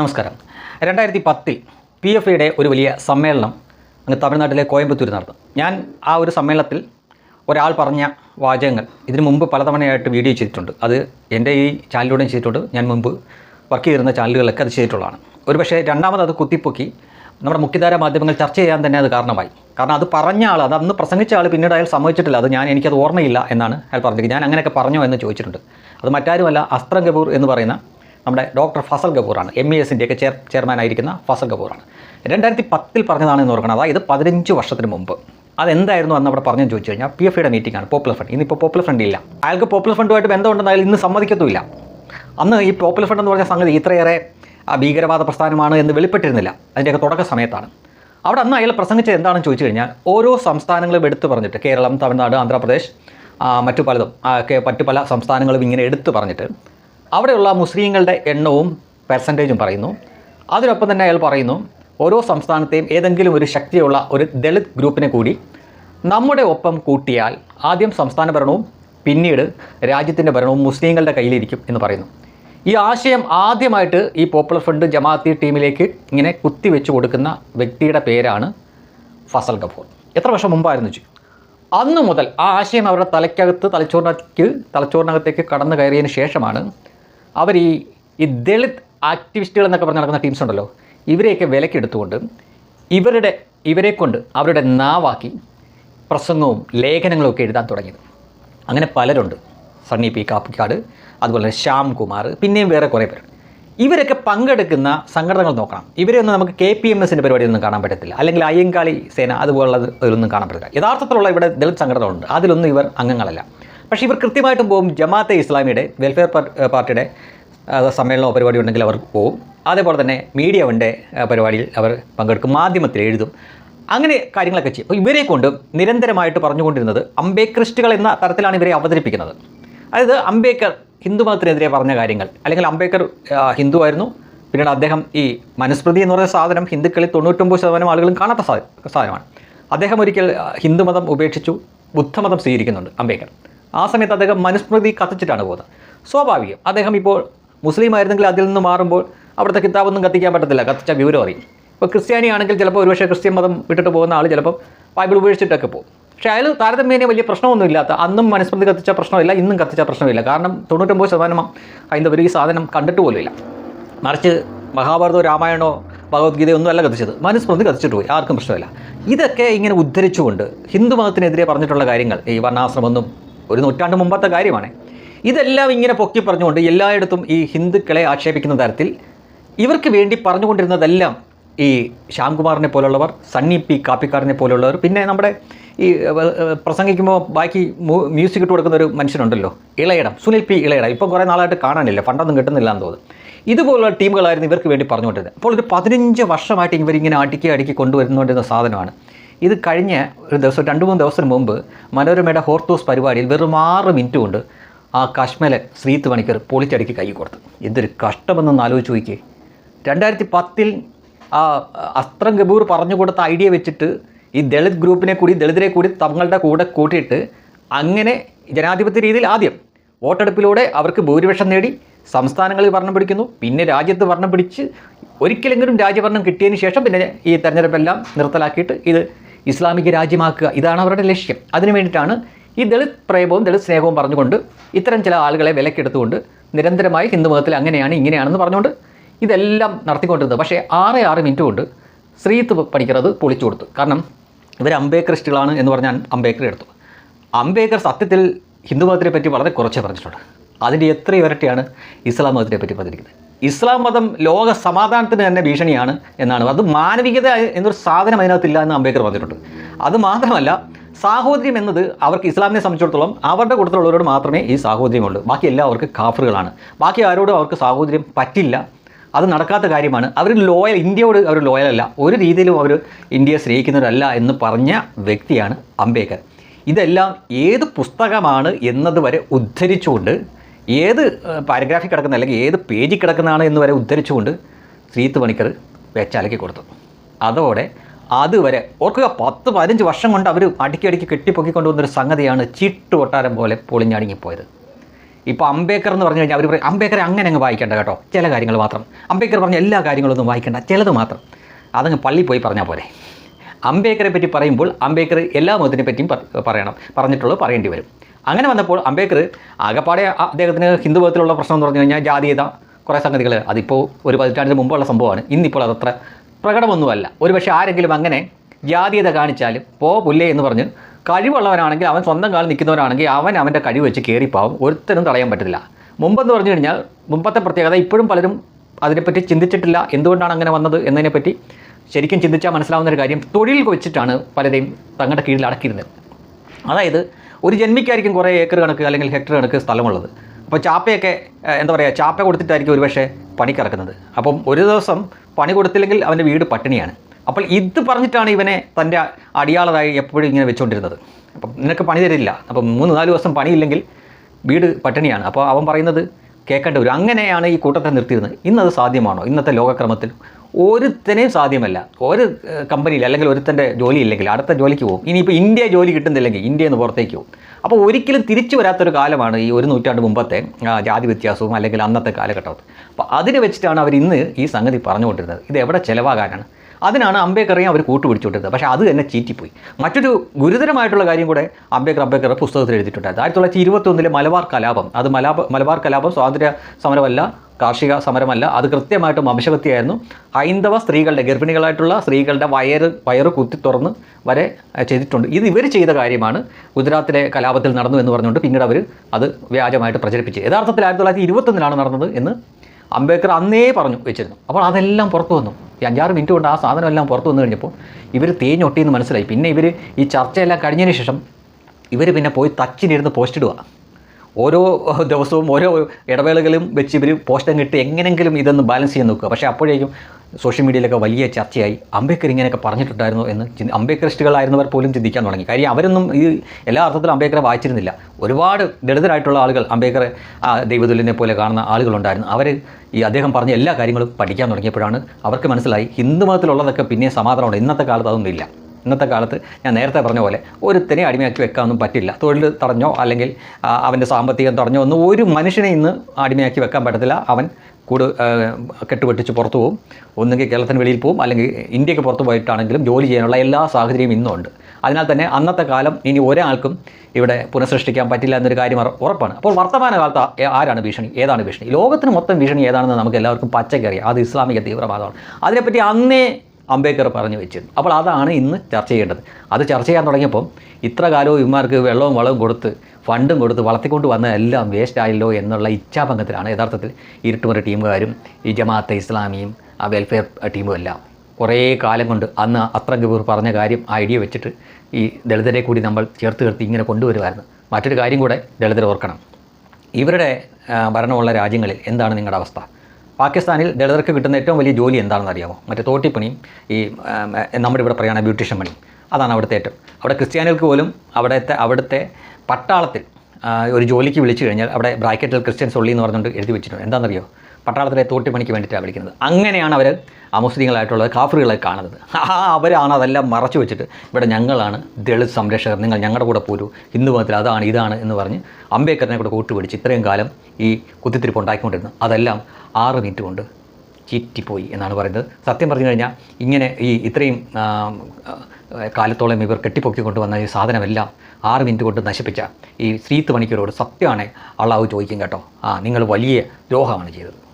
നമസ്കാരം. രണ്ടായിരത്തി പത്തിൽ പി എഫ് ഐയുടെ ഒരു വലിയ സമ്മേളനം അങ്ങ് തമിഴ്നാട്ടിലെ കോയമ്പത്തൂർ നടന്നു. ഞാൻ ആ ഒരു സമ്മേളനത്തിൽ ഒരാൾ പറഞ്ഞ വാചകങ്ങൾ ഇതിനു മുമ്പ് പലതവണയായിട്ട് വീഡിയോ ചെയ്തിട്ടുണ്ട്. അത് എന്റെ ഈ ചാനലിലൂടെയും ചെയ്തിട്ടുണ്ട്. ഞാൻ മുമ്പ് വർക്ക് ചെയ്തിരുന്ന ചാനലുകളിലൊക്കെ അത് ചെയ്തിട്ടുള്ളതാണ്. ഒരുപക്ഷെ രണ്ടാമത് അത് കുത്തിപ്പൊക്കി നമ്മുടെ മുഖ്യധാര മാധ്യമങ്ങൾ ചർച്ച ചെയ്യാൻ തന്നെ അത് കാരണമായി. കാരണം അത് പറഞ്ഞ ആൾ അത് അന്ന് പ്രസംഗിച്ച ആൾ പിന്നീട് അയാൾ സമ്മതിച്ചിട്ടില്ല. അത് ഞാൻ എനിക്കത് ഓർമ്മയില്ല എന്നാണ് അയാൾ പറഞ്ഞത് ഞാൻ അങ്ങനെയൊക്കെ പറഞ്ഞോ എന്ന് ചോദിച്ചിട്ടുണ്ട്. അത് മറ്റാരുമല്ല അസ്ത്രം കപൂർ എന്ന് പറയുന്ന നമ്മുടെ ഡോക്ടർ ഫസൽ കപൂറാണ് എം ഇ എസിന്റെയൊക്കെ ചെയർ ചെയർമാനായിരിക്കുന്ന ഫസൽ കപൂറാണ് രണ്ടായിരത്തി പത്തിൽ പറഞ്ഞതാണ് എന്ന് ഓർക്കണം അതായത് പതിനഞ്ച് വർഷത്തിന് മുമ്പ്. അതെന്തായിരുന്നു അന്ന് അവിടെ പറഞ്ഞു ചോദിച്ചു കഴിഞ്ഞാൽ പി എഫ് ഐയുടെ മീറ്റിംഗ് ആണ് പോപ്പുലർ ഫ്രണ്ട് ഇന്നിപ്പോൾ പോപ്പുലർ ഫ്രണ്ട് ഇല്ല. അയാൾക്ക് പോപ്പുലർ ഫ്രണ്ടുമായിട്ട് ബന്ധമുണ്ടെന്ന് അയാൾ ഇന്ന് സമ്മതിക്കത്തുമില്ല. അന്ന് ഈ പോപ്പുലർ ഫ്രണ്ട് എന്ന് പറഞ്ഞ സംഗതി ഇത്രയേറെ ഭീകരവാദ പ്രസ്ഥാനമാണ് എന്ന് വെളിപ്പെട്ടിരുന്നില്ല. അതിന്റെയൊക്കെ തുടക്ക സമയത്താണ്. അവിടെ അന്ന് അയാൾ പ്രസംഗിച്ചത് എന്താണെന്ന് ചോദിച്ചു കഴിഞ്ഞാൽ ഓരോ സംസ്ഥാനങ്ങളും എടുത്തു പറഞ്ഞിട്ട് കേരളം തമിഴ്നാട് ആന്ധ്രാപ്രദേശ് മറ്റു പലതും മറ്റു പല സംസ്ഥാനങ്ങളും ഇങ്ങനെ എടുത്തു പറഞ്ഞിട്ട് അവിടെയുള്ള മുസ്ലിങ്ങളുടെ എണ്ണവും പെർസെന്റേജും പറയുന്നു. അതിനൊപ്പം തന്നെ അയാൾ പറയുന്നു ഓരോ സംസ്ഥാനത്തെയും ഏതെങ്കിലും ഒരു ശക്തിയുള്ള ഒരു ദളിത് ഗ്രൂപ്പിനെ കൂടി നമ്മുടെ ഒപ്പം കൂട്ടിയാൽ ആദ്യം സംസ്ഥാന ഭരണവും പിന്നീട് രാജ്യത്തിന്റെ ഭരണവും മുസ്ലിങ്ങളുടെ കയ്യിലിരിക്കും എന്ന് പറയുന്നു. ഈ ആശയം ആദ്യമായിട്ട് ഈ പോപ്പുലർ ഫ്രണ്ട് ജമാഅത്തി ടീമിലേക്ക് ഇങ്ങനെ കുത്തിവെച്ച് കൊടുക്കുന്ന വ്യക്തിയുടെ പേരാണ് ഫസൽ ഗഫൂർ. എത്ര വർഷം മുമ്പായിരുന്നു ചു അന്നു മുതൽ ആ ആശയം അവരുടെ തലയ്ക്കകത്ത് തലച്ചോറിനകത്തേക്ക് തലച്ചോറിനകത്തേക്ക് കടന്നു കയറിയതിന് ശേഷമാണ് അവർ ഈ ഈ ദളിത് ആക്ടിവിസ്റ്റുകൾ എന്നൊക്കെ പറഞ്ഞ് നടക്കുന്ന ടീംസ് ഉണ്ടല്ലോ ഇവരെയൊക്കെ വിലക്കെടുത്തുകൊണ്ട് ഇവരുടെ ഇവരെ കൊണ്ട് അവരുടെ നാവാക്കി പ്രസംഗവും ലേഖനങ്ങളും ഒക്കെ എഴുതാൻ തുടങ്ങിയത്. അങ്ങനെ പലരുണ്ട്. സണ്ണി പി കാപ്പിക്കാട് അതുപോലെ തന്നെ ശ്യാം കുമാർ പിന്നെയും വേറെ കുറേ പേർ ഇവരൊക്കെ പങ്കെടുക്കുന്ന സംഘടനകൾ നോക്കണം. ഇവരെ ഒന്നും നമുക്ക് കെ പി എം എസിന്റെ പരിപാടിയൊന്നും കാണാൻ പറ്റത്തില്ല. അല്ലെങ്കിൽ അയ്യങ്കാളി സേന അതുപോലുള്ളത് അതിലൊന്നും കാണാൻ പറ്റില്ല യഥാർത്ഥത്തിലുള്ള ഇവിടെ ദളിത് സംഘടനകളുണ്ട്. അതിലൊന്നും ഇവർ അംഗങ്ങളല്ല. പക്ഷേ ഇവർ കൃത്യമായിട്ടും പോകും ജമാഅത്തെ ഇസ്ലാമിയുടെ വെൽഫെയർ പാർ- പാർട്ടിയുടെ സമ്മേളനമോ പരിപാടി ഉണ്ടെങ്കിൽ അവർ പോകും അതേപോലെ തന്നെ മീഡിയ വണ്ടെ പരിപാടിയിൽ അവർ പങ്കെടുക്കും മാധ്യമത്തിൽ എഴുതും. അങ്ങനെ കാര്യങ്ങളൊക്കെ ചെയ്യും. അപ്പോൾ ഇവരെ കൊണ്ട് നിരന്തരമായിട്ട് പറഞ്ഞുകൊണ്ടിരുന്നത് അംബേക്രിസ്റ്റുകൾ എന്ന തരത്തിലാണ് ഇവരെ അവതരിപ്പിക്കുന്നത്. അതായത് അംബേദ്കർ ഹിന്ദു മതത്തിനെതിരെ പറഞ്ഞ കാര്യങ്ങൾ അല്ലെങ്കിൽ അംബേദ്കർ ഹിന്ദു ആയിരുന്നു. പിന്നീട് അദ്ദേഹം ഈ മനുസ്മൃതി എന്ന് പറയുന്ന സാധനം ഹിന്ദുക്കളിൽ തൊണ്ണൂറ്റൊമ്പത് ശതമാനം ആളുകളും കാണാത്ത സാധനമാണ്. അദ്ദേഹം ഒരിക്കൽ ഹിന്ദുമതം ഉപേക്ഷിച്ചു ബുദ്ധമതം സ്വീകരിക്കുന്നുണ്ട് അംബേദ്കർ. ആ സമയത്ത് അദ്ദേഹം മനുസ്മൃതി കത്തിച്ചിട്ടാണ് പോകുന്നത്. സ്വാഭാവികം. അദ്ദേഹം ഇപ്പോൾ മുസ്ലിം ആയിരുന്നെങ്കിൽ അതിൽ നിന്ന് മാറുമ്പോൾ അവിടുത്തെ കിതാബൊന്നും കത്തിക്കാൻ പറ്റത്തില്ല. കത്തിച്ച വിവരം അറിയും. ഇപ്പോൾ ക്രിസ്ത്യാനി ആണെങ്കിൽ ചിലപ്പോൾ ഒരുപക്ഷെ ക്രിസ്ത്യൻ മതം വിട്ടിട്ട് പോകുന്ന ആൾ ചിലപ്പോൾ ബൈബിൾ ഉപേക്ഷിച്ചിട്ടൊക്കെ പോകും. പക്ഷേ അയാൾ താരതമ്യേന വലിയ പ്രശ്നമൊന്നും ഇല്ലാത്ത അന്നും മനുസ്മൃതി കത്തിച്ച പ്രശ്നമില്ല ഇന്നും കത്തിച്ച പ്രശ്നമില്ല. കാരണം തൊണ്ണൂറ്റൊമ്പത് ശതമാനം ഹൈന്ദവർ ഈ സാധനം കണ്ടിട്ട് പോലുമില്ല മറിച്ച് മഹാഭാരതോ രാമായണോ ഭഗവത്ഗീതയോ ഒന്നും അല്ല കത്തിച്ചത്. മനുസ്മൃതി കത്തിച്ചിട്ട് പോയി. ആർക്കും പ്രശ്നമില്ല. ഇതൊക്കെ ഇങ്ങനെ ഉദ്ധരിച്ചുകൊണ്ട് ഹിന്ദു മതത്തിനെതിരെ പറഞ്ഞിട്ടുള്ള കാര്യങ്ങൾ ഈ വർണാശ്രമൊന്നും ഒരു നൂറ്റാണ്ട് മുമ്പത്തെ കാര്യമാണ്. ഇതെല്ലാം ഇങ്ങനെ പൊക്കി പറഞ്ഞുകൊണ്ട് എല്ലായിടത്തും ഈ ഹിന്ദുക്കളെ ആക്ഷേപിക്കുന്ന തരത്തിൽ ഇവർക്ക് വേണ്ടി പറഞ്ഞുകൊണ്ടിരുന്നതെല്ലാം ഈ ശ്യാംകുമാറിനെ പോലുള്ളവർ സണ്ണി പി കാപ്പിക്കാരനെ പോലുള്ളവർ പിന്നെ നമ്മുടെ ഈ പ്രസംഗിക്കുമ്പോൾ ബാക്കി മ്യൂസിക് ഇട്ട് കൊടുക്കുന്ന ഒരു മനുഷ്യനുണ്ടല്ലോ ഇളയിടം സുനിൽ പി ഇളയിടം. ഇപ്പോൾ കുറേ നാളായിട്ട് കാണാനില്ല ഫണ്ടൊന്നും കിട്ടുന്നില്ല എന്ന് തോന്നുന്നു. ഇതുപോലുള്ള ടീമുകളായിരുന്നു ഇവർക്ക് വേണ്ടി പറഞ്ഞുകൊണ്ടിരുന്നത്. അപ്പോൾ ഒരു പതിനഞ്ച് വർഷമായിട്ട് ഇവരിങ്ങനെ അടുക്കി അടുക്കി കൊണ്ടുവരുന്നുകൊണ്ടിരുന്ന സാധനമാണ് ഇത് കഴിഞ്ഞ ഒരു ദിവസം രണ്ട് മൂന്ന് ദിവസത്തിന് മുമ്പ് മനോരമയുടെ ഹോർത്തോസ് പരിപാടിയിൽ വെറും ആറ് മിനിറ്റ് കൊണ്ട് ആ കശ്മലെ ശ്രീത്ത് പണിക്കർ പൊളിച്ചടുക്കി കൈ കൊടുത്തു. എന്തൊരു കഷ്ടമെന്നൊന്ന് ആലോചിച്ച് നോക്കിയേ. രണ്ടായിരത്തി പത്തിൽ ആ അസ്ത്രം ഗബൂർ പറഞ്ഞു കൊടുത്ത ഐഡിയ വെച്ചിട്ട് ഈ ദളിത് ഗ്രൂപ്പിനെ കൂടി ദളിതരെ കൂടി തങ്ങളുടെ കൂടെ കൂട്ടിയിട്ട് അങ്ങനെ ജനാധിപത്യ രീതിയിൽ ആദ്യം വോട്ടെടുപ്പിലൂടെ അവർക്ക് ഭൂരിപക്ഷം നേടി സംസ്ഥാനങ്ങളിൽ ഭരണം പിടിക്കുന്നു. പിന്നെ രാജ്യത്ത് ഭരണം പിടിച്ച് ഒരിക്കലെങ്കിലും രാജ്യഭരണം കിട്ടിയതിന് ശേഷം പിന്നെ ഈ തെരഞ്ഞെടുപ്പെല്ലാം നിർത്തലാക്കിയിട്ട് ഇത് ഇസ്ലാമിക രാജ്യമാക്കുക. ഇതാണ് അവരുടെ ലക്ഷ്യം. അതിനു വേണ്ടിയിട്ടാണ് ഈ ദളിത് പ്രേമവും ദളിത് സ്നേഹവും പറഞ്ഞുകൊണ്ട് ഇത്തരം ചില ആളുകളെ വിലക്കെടുത്തുകൊണ്ട് നിരന്തരമായി ഹിന്ദു മതത്തിൽ അങ്ങനെയാണ് ഇങ്ങനെയാണെന്ന് പറഞ്ഞുകൊണ്ട് ഇതെല്ലാം നടത്തിക്കൊണ്ടിരുന്നത്. പക്ഷേ ആറ് ആറ് മിനിറ്റ് കൊണ്ട് ശ്രീത്ത് പഠിക്കുന്നത് പൊളിച്ചു കൊടുത്തു. കാരണം ഇവർ അംബേദ്കറിസ്റ്റുകളാണ് എന്ന് പറഞ്ഞാൽ അംബേദ്കർ എടുത്തു അംബേദ്കർ സത്യത്തിൽ ഹിന്ദു മതത്തിനെ പറ്റി വളരെ കുറച്ചേ പറഞ്ഞിട്ടുണ്ട്. അതിന്റെ എത്ര ഇരട്ടിയാണ് ഇസ്ലാം മതത്തിനെ പറ്റി പറഞ്ഞിരിക്കുന്നത്. ഇസ്ലാം മതം ലോക സമാധാനത്തിന് തന്നെ ഭീഷണിയാണ് എന്നാണ്. അത് മാനവികത എന്നൊരു സാധനം അതിനകത്തില്ല എന്ന് അംബേദ്കർ പറഞ്ഞിട്ടുണ്ട്. അത് മാത്രമല്ല സാഹോദര്യം എന്നത് അവർക്ക് ഇസ്ലാമിനെ സംബന്ധിച്ചിടത്തോളം അവരുടെ കൂട്ടത്തിലുള്ളവരോട് മാത്രമേ ഈ സാഹോദര്യമുള്ളൂ. ബാക്കി എല്ലാം അവർക്ക് കാഫറുകളാണ്. ബാക്കി ആരോടും അവർക്ക് സാഹോദര്യം പറ്റില്ല. അത് നടക്കാത്ത കാര്യമാണ്. അവർ ലോയൽ ഇന്ത്യയോട് അവർ ലോയലല്ല ഒരു രീതിയിലും അവർ ഇന്ത്യയെ സ്നേഹിക്കുന്നവരല്ല എന്ന് പറഞ്ഞ വ്യക്തിയാണ് അംബേദ്കർ. ഇതെല്ലാം ഏത് പുസ്തകമാണ് എന്നതുവരെ ഉദ്ധരിച്ചുകൊണ്ട് ഏത് പാരഗ്രാഫിൽ കിടക്കുന്ന അല്ലെങ്കിൽ ഏത് പേജിൽ കിടക്കുന്നതാണ് എന്ന് വരെ ഉദ്ധരിച്ചുകൊണ്ട് ശ്രീത്ത് പണിക്കർ വെച്ചാലക്കി കൊടുത്തു. അതോടെ അതുവരെ ഓർക്കുക പത്ത് പതിനഞ്ച് വർഷം കൊണ്ട് അവർ അടുക്കി അടുക്കി കെട്ടിപ്പൊക്കിക്കൊണ്ടുവന്നൊരു സംഗതിയാണ് ചീട്ട് കൊട്ടാരം പോലെ പൊളിഞ്ഞടുങ്ങിപ്പോയത്. ഇപ്പോൾ അംബേക്കർ എന്ന് പറഞ്ഞു കഴിഞ്ഞാൽ അവർ പറയും അംബേദ്കറെ അങ്ങനെ അങ്ങ് വായിക്കേണ്ട കേട്ടോ ചില കാര്യങ്ങൾ മാത്രം. അംബേക്കർ പറഞ്ഞ എല്ലാ കാര്യങ്ങളൊന്നും വായിക്കേണ്ട ചിലത് മാത്രം. അതങ്ങ് പള്ളി പോയി പറഞ്ഞാൽ പോരെ. അംബേദ്കറെ പറ്റി പറയുമ്പോൾ അംബേക്കർ എല്ലാ മതത്തിനെ പറ്റിയും പറയണം പറഞ്ഞിട്ടുള്ളത് പറയേണ്ടി വരും. അങ്ങനെ വന്നപ്പോൾ അംബേദ്കർ ആകപ്പാടെ അദ്ദേഹത്തിന് ഹിന്ദു മതത്തിലുള്ള പ്രശ്നം എന്ന് പറഞ്ഞു കഴിഞ്ഞാൽ ജാതീയത കുറേ സംഗതികൾ അതിപ്പോൾ ഒരു പതിറ്റാണ്ടിന് മുമ്പുള്ള സംഭവമാണ്. ഇന്നിപ്പോൾ അതത്ര പ്രകടമൊന്നുമല്ല. ഒരു പക്ഷേ ആരെങ്കിലും അങ്ങനെ ജാതീയത കാണിച്ചാലും പോ പുല്ലേ എന്ന് പറഞ്ഞ് കഴിവുള്ളവനാണെങ്കിൽ അവൻ സ്വന്തം കാലിൽ നിൽക്കുന്നവരാണെങ്കിൽ അവൻ അവന്റെ കഴിവ് വെച്ച് കയറിപ്പാവും ഒരുത്തരും തടയാൻ പറ്റില്ല. മുമ്പെന്ന് പറഞ്ഞു കഴിഞ്ഞാൽ മുമ്പത്തെ പ്രത്യേകത ഇപ്പോഴും പലരും അതിനെപ്പറ്റി ചിന്തിച്ചിട്ടില്ല. എന്തുകൊണ്ടാണ് അങ്ങനെ വന്നത് എന്നതിനെപ്പറ്റി ശരിക്കും ചിന്തിച്ചാൽ മനസ്സിലാവുന്ന ഒരു കാര്യം തൊഴിൽ വെച്ചിട്ടാണ് പലരെയും തങ്ങളുടെ കീഴിൽ അടക്കിയിരുന്നത്. അതായത് ഒരു ജന്മിക്കായിരിക്കും കുറേ ഏക്കർ കണക്ക് അല്ലെങ്കിൽ ഹെക്ടർ കണക്ക് സ്ഥലമുള്ളത്. അപ്പോൾ ചാപ്പയൊക്കെ എന്താ പറയുക ചാപ്പ കൊടുത്തിട്ടായിരിക്കും ഒരുപക്ഷെ പണിക്കിറക്കുന്നത് അപ്പം ഒരു ദിവസം പണി കൊടുത്തില്ലെങ്കിൽ അവന്റെ വീട് പട്ടിണിയാണ്. അപ്പോൾ ഇത് പറഞ്ഞിട്ടാണ് ഇവനെ തന്റെ അടിയാളരായി എപ്പോഴും ഇങ്ങനെ വെച്ചുകൊണ്ടിരുന്നത് അപ്പം നിനക്ക് പണി തരില്ല. അപ്പം മൂന്ന് നാല് ദിവസം പണിയില്ലെങ്കിൽ വീട് പട്ടിണിയാണ്. അപ്പോൾ അവൻ പറയുന്നത് കേൾക്കേണ്ടി വരും അങ്ങനെയാണ് ഈ കൂട്ടത്തെ നിർത്തിയിരുന്നത്. ഇന്നത് സാധ്യമാണോ? ഇന്നത്തെ ലോകക്രമത്തിൽ ഒരുത്തനെയും സാധ്യമല്ല. ഒരു കമ്പനിയിൽ അല്ലെങ്കിൽ ഒരുത്തന്റെ ജോലി ഇല്ലെങ്കിൽ അടുത്ത ജോലിക്ക് പോകും. ഇനിയിപ്പോൾ ഇന്ത്യ ജോലി കിട്ടുന്നില്ലെങ്കിൽ ഇന്ത്യയിൽ നിന്ന് പുറത്തേക്ക് പോകും. അപ്പോൾ ഒരിക്കലും തിരിച്ചു വരാത്തൊരു കാലമാണ് ഈ ഒരു നൂറ്റാണ്ട് മുമ്പത്തെ ജാതി വ്യത്യാസവും അല്ലെങ്കിൽ അന്നത്തെ കാലഘട്ടവും. അപ്പോൾ അതിനെ വെച്ചിട്ടാണ് അവർ ഇന്ന് ഈ സംഗതി പറഞ്ഞുകൊണ്ടിരുന്നത്. ഇത് എവിടെ ചിലവാകാനാണ്? അതിനാണ് അംബേദ്കറേയും അവർ കൂട്ടുപിടിച്ചുകൊണ്ടിരുന്നത്. പക്ഷേ അത് തന്നെ ചീറ്റിപ്പോയി. മറ്റൊരു ഗുരുതരമായിട്ടുള്ള കാര്യം കൂടെ അംബേദ്കർ അംബേദ്കർ പുസ്തകത്തിൽ എഴുതിയിട്ടുണ്ടായിരുന്നു ആയിരത്തി തൊള്ളായിരത്തി ഇരുപത്തൊന്നിലെ മലബാർ കലാപം അത് മലാപ മലബാർ കലാപം സ്വാതന്ത്ര്യ സമരമല്ല കാർഷിക സമരമല്ല അത് കൃത്യമായിട്ടും വംശഹത്യയായിരുന്നു ഹൈന്ദവ സ്ത്രീകളുടെ ഗർഭിണികളായിട്ടുള്ള സ്ത്രീകളുടെ വയറ് വയറ് കുത്തി തുറന്ന് വരെ ചെയ്തിട്ടുണ്ട്. ഇത് ഇവർ ചെയ്ത കാര്യമാണ്. ഗുജറാത്തിലെ കലാപത്തിൽ നടന്നു എന്ന് പറഞ്ഞുകൊണ്ട് പിന്നീട് അവർ അത് വ്യാജമായിട്ട് പ്രചരിപ്പിച്ചു. യഥാർത്ഥത്തിൽ ആയിരത്തി തൊള്ളായിരത്തി ഇരുപത്തൊന്നിലാണ് നടന്നത് എന്ന് അംബേദ്കർ അന്നേ പറഞ്ഞു വെച്ചിരുന്നു. അപ്പോൾ അതെല്ലാം പുറത്തു വന്നു. ഈ അഞ്ചാറ് മിനിറ്റ് കൊണ്ട് ആ സാധനം എല്ലാം പുറത്തു വന്നു കഴിഞ്ഞപ്പോൾ ഇവർ തേഞ്ഞൊട്ടിയെന്ന് മനസ്സിലായി. പിന്നെ ഇവർ ഈ ചർച്ചയെല്ലാം കഴിഞ്ഞതിന് ശേഷം ഇവർ പിന്നെ പോയി തച്ചിനിരുന്ന് പോസ്റ്റ് ഇടുക. ഓരോ ദിവസവും ഓരോ ഇടവേളകളും വെച്ച് ഇവർ പോസ്റ്റം കിട്ടി എങ്ങനെങ്കിലും ഇതൊന്ന് ബാലൻസ് ചെയ്യാൻ നോക്കുക. പക്ഷേ അപ്പോഴേക്കും സോഷ്യൽ മീഡിയയിലൊക്കെ വലിയ ചർച്ചയായി. അംബേദ്കർ ഇങ്ങനെയൊക്കെ പറഞ്ഞിട്ടുണ്ടായിരുന്നു എന്ന് അംബേദ്കറിസ്റ്റുകളായിരുന്നവർ പോലും ചിന്തിക്കാൻ തുടങ്ങി. കാര്യം അവരൊന്നും ഈ എല്ലാ അർത്ഥത്തിലും അംബേദ്കറെ വായിച്ചിരുന്നില്ല. ഒരുപാട് ദളിതരായിട്ടുള്ള ആളുകൾ അംബേദ്കറെ ദൈവതുല്യനെ പോലെ കാണുന്ന ആളുകളുണ്ടായിരുന്നു. അവർ ഈ അദ്ദേഹം പറഞ്ഞ എല്ലാ കാര്യങ്ങളും പഠിക്കാൻ തുടങ്ങിയപ്പോഴാണ് അവർക്ക് മനസ്സിലായി ഹിന്ദു മതത്തിലുള്ളതൊക്കെ പിന്നെ സമാധാനമുണ്ട്. ഇന്നത്തെ കാലത്ത് അതൊന്നും ഇല്ല. ഇന്നത്തെ കാലത്ത് ഞാൻ നേരത്തെ പറഞ്ഞ പോലെ ഒരുത്തനെ അടിമയാക്കി വെക്കാനൊന്നും പറ്റില്ല. തൊഴിൽ തടഞ്ഞോ അല്ലെങ്കിൽ അവന്റെ സാമ്പത്തികം തടഞ്ഞോ ഒന്നും ഒരു മനുഷ്യനെ ഇന്ന് അടിമയാക്കി വെക്കാൻ പറ്റത്തില്ല. അവൻ കൂട് കെട്ടുപെട്ടിച്ച് പുറത്തു പോകും ഒന്നുകിൽ കേരളത്തിന് വെളിയിൽ പോകും അല്ലെങ്കിൽ ഇന്ത്യയ്ക്ക് പുറത്ത് പോയിട്ടാണെങ്കിലും ജോലി ചെയ്യാനുള്ള എല്ലാ സാഹചര്യവും ഇന്നും ഉണ്ട് അതിനാൽ തന്നെ അന്നത്തെ കാലം ഇനി ഒരാൾക്കും ഇവിടെ പുനഃസൃഷ്ടിക്കാൻ പറ്റില്ല എന്നൊരു കാര്യം ഉറപ്പാണ്. അപ്പോൾ വർത്തമാന കാലത്ത് ആരാണ് ഭീഷണി? ഏതാണ് ഭീഷണി? ലോകത്തിന് മൊത്തം ഭീഷണി ഏതാണെന്ന് നമുക്ക് എല്ലാവർക്കും പച്ചക്കറിയാം അത് ഇസ്ലാമിക തീവ്രവാദമാണ്. അതിനെപ്പറ്റി അന്നേ അംബേദ്കർ പറഞ്ഞു വെച്ചിരുന്നു. അപ്പോൾ അതാണ് ഇന്ന് ചർച്ച ചെയ്യേണ്ടത്. അത് ചർച്ച ചെയ്യാൻ തുടങ്ങിയപ്പം ഇത്ര കാലവും ഇവന്മാർക്ക് വെള്ളവും വളവും കൊടുത്ത് ഫണ്ടും കൊടുത്ത് വളർത്തിക്കൊണ്ട് വന്ന എല്ലാം വേസ്റ്റ് ആയല്ലോ എന്നുള്ള ഇച്ഛാഭംഗത്തിലാണ് യഥാർത്ഥത്തിൽ ഇരുട്ടുമുറി ടീമുകാരും ഈ ജമാഅത്തെ ഇസ്ലാമിയും ആ വെൽഫെയർ ടീമും എല്ലാം. കുറേ കാലം കൊണ്ട് അന്ന് അത്ര ഗബൂർ പറഞ്ഞ കാര്യം ആ ഐഡിയ വെച്ചിട്ട് ഈ ദളിതരെ കൂടി നമ്മൾ ചേർത്ത് നിർത്തി ഇങ്ങനെ കൊണ്ടുവരുമായിരുന്നു. മറ്റൊരു കാര്യം കൂടെ ദളിതർ ഓർക്കണം. ഇവരുടെ ഭരണമുള്ള രാജ്യങ്ങളിൽ എന്താണ് നിങ്ങളുടെ അവസ്ഥ? പാകിസ്ഥാനിൽ ദളിതർക്ക് കിട്ടുന്ന ഏറ്റവും വലിയ ജോലി എന്താണെന്ന് അറിയാമോ? മറ്റേ തോട്ടിപ്പണിയും ഈ നമ്മുടെ ഇവിടെ പറയുകയാണ് ബ്യൂട്ടീഷ്യൻ പണിയും അതാണ് അവിടുത്തെ ഏറ്റവും. അവിടെ ക്രിസ്ത്യാനികൾക്ക് പോലും അവിടുത്തെ അവിടുത്തെ പട്ടാളത്തിൽ ഒരു ജോലിക്ക് വിളിച്ചു കഴിഞ്ഞാൽ അവിടെ ബ്രാക്കറ്റിൽ ക്രിസ്ത്യൻസ് ഉള്ളി എന്ന് പറഞ്ഞുകൊണ്ട് എഴുതി വെച്ചിട്ടുണ്ട്. എന്താണെന്നറിയോ? പട്ടാളത്തിലെ തോട്ടിപ്പണിക്ക് വേണ്ടിയിട്ടാണ് വിളിക്കുന്നത്. അങ്ങനെയാണ് അവർ അമുസ്ലിങ്ങളായിട്ടുള്ള കാഫറുകളെ കാണുന്നത്. ആ അവരാണ് അതെല്ലാം മറച്ചു വെച്ചിട്ട് ഇവിടെ ഞങ്ങളാണ് ദളിത് സംരക്ഷകർ. നിങ്ങൾ ഞങ്ങളുടെ കൂടെ പോരൂ. ഹിന്ദു മതത്തിൽ അതാണ് ഇതാണ് എന്ന് പറഞ്ഞ് അംബേദ്കറിനെ കൂടെ കൂട്ടുപിടിച്ച് ഇത്രയും കാലം ഈ കുത്തിത്തിരിപ്പ് ഉണ്ടാക്കിക്കൊണ്ടിരുന്നു അതെല്ലാം ആറ് മിനിറ്റ് കൊണ്ട് ചീറ്റിപ്പോയി എന്നാണ് പറയുന്നത്. സത്യം പറഞ്ഞു കഴിഞ്ഞാൽ ഇങ്ങനെ ഈ ഇത്രയും ആ, ആ, കാലത്തോളം ഇവർ കെട്ടിപ്പൊക്കി കൊണ്ടുവന്ന ഈ സാധനമെല്ലാം ആറ് മിനിറ്റ് കൊണ്ട് നശിപ്പിച്ച ഈ ശ്രീത്ത് പണിക്കരോട് സത്യമാണ് അള്ളാഹു ചോദിക്കും കേട്ടോ. ആ നിങ്ങൾ വലിയ ദ്രോഹമാണ് ചെയ്തത്.